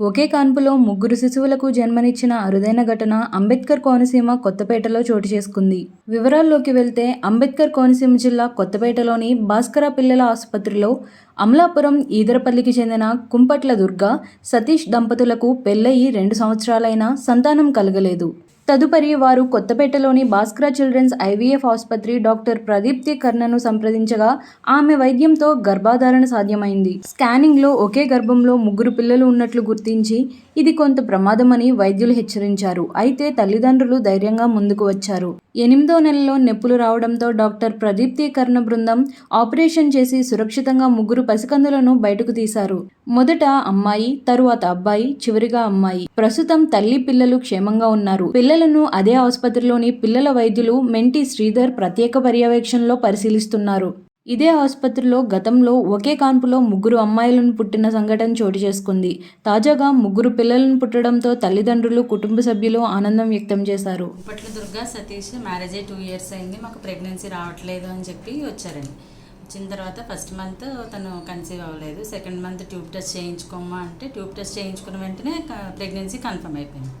ఒకే కాన్పులో ముగ్గురు శిశువులకు జన్మనిచ్చిన అరుదైన ఘటన అంబేద్కర్ కోనసీమ కొత్తపేటలో చోటు చేసుకుంది. వివరాల్లోకి వెళ్తే అంబేద్కర్ కోనసీమ జిల్లా కొత్తపేటలోని భాస్కర పిల్లల ఆసుపత్రిలో అమలాపురం ఈదరపల్లికి చెందిన కుంపట్ల దుర్గ సతీష్ దంపతులకు పెళ్ళయి రెండు సంవత్సరాలైనా సంతానం కలగలేదు. తదుపరి వారు కొత్తపేటలోని భాస్కర చిల్డ్రన్స్ ఐవీఎఫ్ ఆసుపత్రి డాక్టర్ ప్రదీప్తి కర్ణను సంప్రదించగా ఆమె వైద్యంతో గర్భాధారణ సాధ్యమైంది. స్కానింగ్లో ఒకే గర్భంలో ముగ్గురు పిల్లలు ఉన్నట్లు గుర్తించి ఇది కొంత ప్రమాదమని వైద్యులు హెచ్చరించారు. అయితే తల్లిదండ్రులు ధైర్యంగా ముందుకు వచ్చారు. ఎనిమిదో నెలలో నొప్పులు రావడంతో డాక్టర్ ప్రదీప్తి కర్ణ బృందం ఆపరేషన్ చేసి సురక్షితంగా ముగ్గురు పసికందులను బయటకు తీశారు. మొదట అమ్మాయి తరువాత అబ్బాయి చివరిగా అమ్మాయి. ప్రస్తుతం తల్లి పిల్లలు క్షేమంగా ఉన్నారు. పిల్లలను అదే ఆసుపత్రిలోని పిల్లల వైద్యులు మెంటి శ్రీధర్ ప్రత్యేక పర్యవేక్షణలో పరిశీలిస్తున్నారు. ఇదే ఆసుపత్రిలో గతంలో ఒకే కాన్పులో ముగ్గురు అమ్మాయిలను పుట్టిన సంఘటన చోటు చేసుకుంది. తాజాగా ముగ్గురు పిల్లలను పుట్టడంతో తల్లిదండ్రులు కుటుంబ సభ్యులు ఆనందం వ్యక్తం చేశారు. ఇప్పట్లో దుర్గా సతీష్ మ్యారేజ్ అయ్యి టూ ఇయర్స్ అయింది మాకు ప్రెగ్నెన్సీ రావట్లేదు అని చెప్పి వచ్చారండి. వచ్చిన తర్వాత ఫస్ట్ మంత్ తను కన్సీవ్ అవ్వలేదు. సెకండ్ మంత్ ట్యూబ్ టెస్ట్ చేయించుకోమా అంటే ట్యూబ్ టెస్ట్ చేయించుకున్న వెంటనే ప్రెగ్నెన్సీ కన్ఫర్మ్ అయిపోయింది.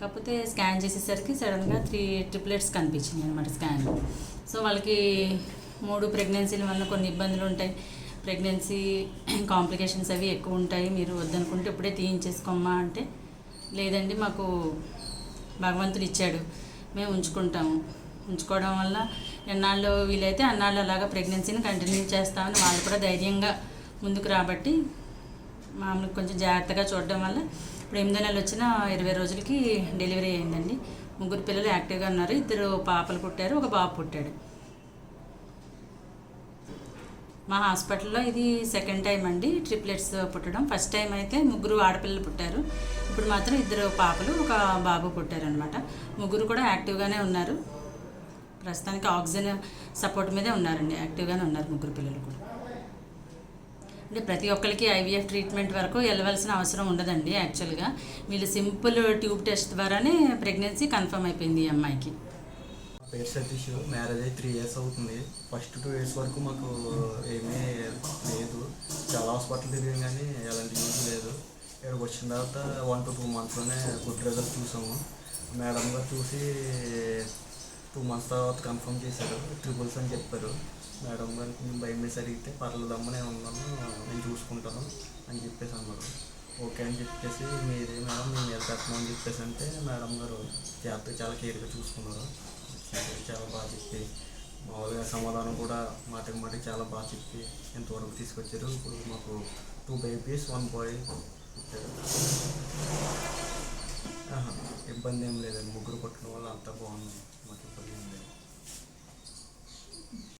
కాకపోతే స్కాన్ చేసేసరికి సడన్గా త్రీ ట్రిప్లెట్స్ కనిపించినాయి అనమాట స్కాన్. సో వాళ్ళకి మూడు ప్రెగ్నెన్సీల వల్ల కొన్ని ఇబ్బందులు ఉంటాయి. ప్రెగ్నెన్సీ కాంప్లికేషన్స్ అవి ఎక్కువ ఉంటాయి. మీరు వద్దనుకుంటే ఇప్పుడే తీయించేసుకోమ్మా అంటే లేదండి మాకు భగవంతుడు ఇచ్చాడు మేము ఉంచుకుంటాము. ఉంచుకోవడం వల్ల ఎన్నాళ్ళు వీలైతే అన్నాళ్ళు అలాగా ప్రెగ్నెన్సీని కంటిన్యూ చేస్తామని వాళ్ళు కూడా ధైర్యంగా ముందుకు రాబట్టి మామూలు కొంచెం జాగ్రత్తగా చూడడం వల్ల ఇప్పుడు ఎనిమిదో నెలలు వచ్చిన ఇరవై రోజులకి డెలివరీ అయిందండి. ముగ్గురు పిల్లలు యాక్టివ్గా ఉన్నారు. ఇద్దరు పాపలు పుట్టారు. ఒక బాబు పుట్టాడు. మా హాస్పిటల్లో ఇది సెకండ్ టైం అండి. ట్రిప్లెట్స్ పుట్టడం. ఫస్ట్ టైం అయితే ముగ్గురు ఆడపిల్లలు పుట్టారు. ఇప్పుడు మాత్రం ఇద్దరు పాపలు ఒక బాబు పుట్టారు అనమాట ముగ్గురు కూడా యాక్టివ్గానే ఉన్నారు. ప్రస్తుతానికి ఆక్సిజన్ సపోర్ట్ మీదే ఉన్నారండి. యాక్టివ్గానే ఉన్నారు ముగ్గురు పిల్లలు కూడా. అంటే ప్రతి ఒక్కరికి ఐవీఎఫ్ ట్రీట్మెంట్ వరకు వెళ్ళవలసిన అవసరం ఉండదండి యాక్చువల్గా. వీళ్ళు సింపుల్ ట్యూబ్ టెస్ట్ ద్వారానే ప్రెగ్నెన్సీ కన్ఫర్మ్ అయిపోయింది ఈ అమ్మాయికి. పేరు సతీష్. మ్యారేజ్ అయ్యి త్రీ ఇయర్స్ అవుతుంది. ఫస్ట్ టూ ఇయర్స్ వరకు మాకు ఏమీ లేదు. చాలా హాస్పిటల్ తిరిగాం కానీ ఎలాంటి యూజ్ లేదు. ఇక్కడికి వచ్చిన తర్వాత వన్ టు టూ మంత్స్లోనే గుడ్ రిజల్ట్ చూసాము. మేడం గారు చూసి టూ మంత్స్ తర్వాత కన్ఫర్మ్ చేశారు. ట్రిపుల్స్ అని చెప్పారు. మేడం గారికి మేము భయం వేసి అడిగితే పర్లేదమ్మ నేను ఉన్నాను నేను చూసుకుంటాను అని చెప్పేసి అన్నారు. ఓకే అని చెప్పేసి మీదే మేడం మేము మీద పెట్టమని చెప్పేసి అంటే మేడం గారు జాగ్రత్తగా చాలా కేర్గా చూసుకున్నారు. చాలా బాగా చెప్పి మామూలుగా సమాధానం కూడా మాటకి మాటకి చాలా బాగా చెప్పి ఎంతవరకు తీసుకొచ్చారు. ఇప్పుడు మాకు టూ బేబీస్ వన్ బాయ్. ఇబ్బంది ఏం లేదండి. ముగ్గురు పుట్టడం వల్ల అంతా బాగుంది మాకు ఇబ్బంది ఏం లేదు.